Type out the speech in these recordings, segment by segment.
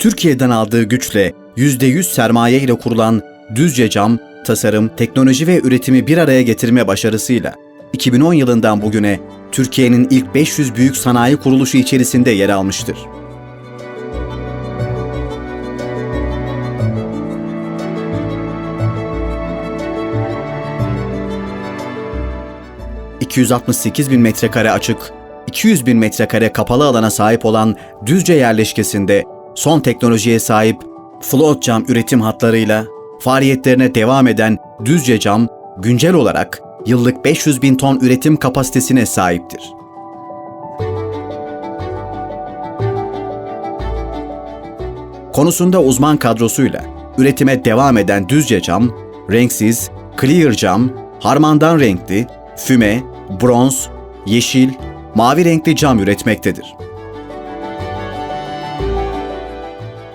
Türkiye'den aldığı güçle %100 sermaye ile kurulan Düzce Cam, tasarım, teknoloji ve üretimi bir araya getirme başarısıyla 2010 yılından bugüne Türkiye'nin ilk 500 büyük sanayi kuruluşu içerisinde yer almıştır. ...268 bin metrekare açık, 200 bin metrekare kapalı alana sahip olan Düzce yerleşkesinde son teknolojiye sahip float cam üretim hatlarıyla faaliyetlerine devam eden Düzce Cam, güncel olarak yıllık 500 bin ton üretim kapasitesine sahiptir. Konusunda uzman kadrosuyla üretime devam eden Düzce Cam, renksiz, clear cam, harmandan renkli, füme, bronz, yeşil, mavi renkli cam üretmektedir.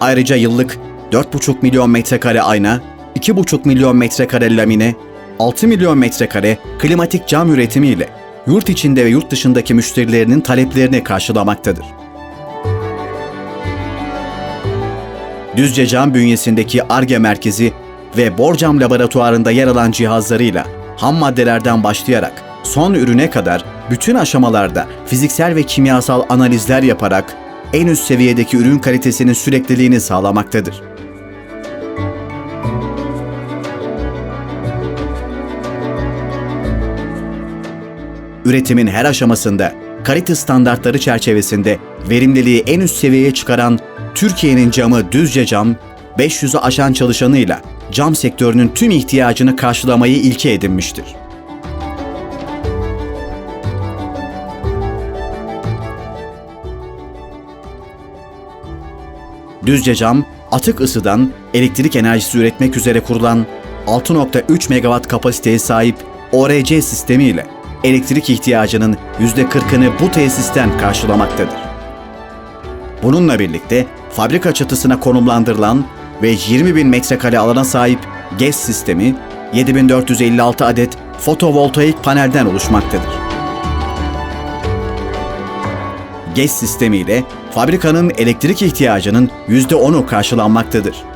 Ayrıca yıllık 4,5 milyon metrekare ayna, 2,5 milyon metrekare lamine, 6 milyon metrekare klimatik cam üretimiyle yurt içinde ve yurt dışındaki müşterilerinin taleplerini karşılamaktadır. Düzce Cam bünyesindeki ARGE merkezi ve Borcam laboratuvarında yer alan cihazlarıyla ham maddelerden başlayarak son ürüne kadar bütün aşamalarda fiziksel ve kimyasal analizler yaparak en üst seviyedeki ürün kalitesinin sürekliliğini sağlamaktadır. Üretimin her aşamasında kalite standartları çerçevesinde verimliliği en üst seviyeye çıkaran Türkiye'nin camı Düzce Cam, 500'ü aşan çalışanıyla cam sektörünün tüm ihtiyacını karşılamayı ilke edinmiştir. Düzce Cam, atık ısıdan elektrik enerjisi üretmek üzere kurulan 6.3 megawatt kapasiteye sahip ORC sistemiyle elektrik ihtiyacının %40'ını bu tesisten karşılamaktadır. Bununla birlikte fabrika çatısına konumlandırılan ve 20 bin metrekare alana sahip GES sistemi 7456 adet fotovoltaik panelden oluşmaktadır. GES sistemiyle fabrikanın elektrik ihtiyacının %10'u karşılanmaktadır.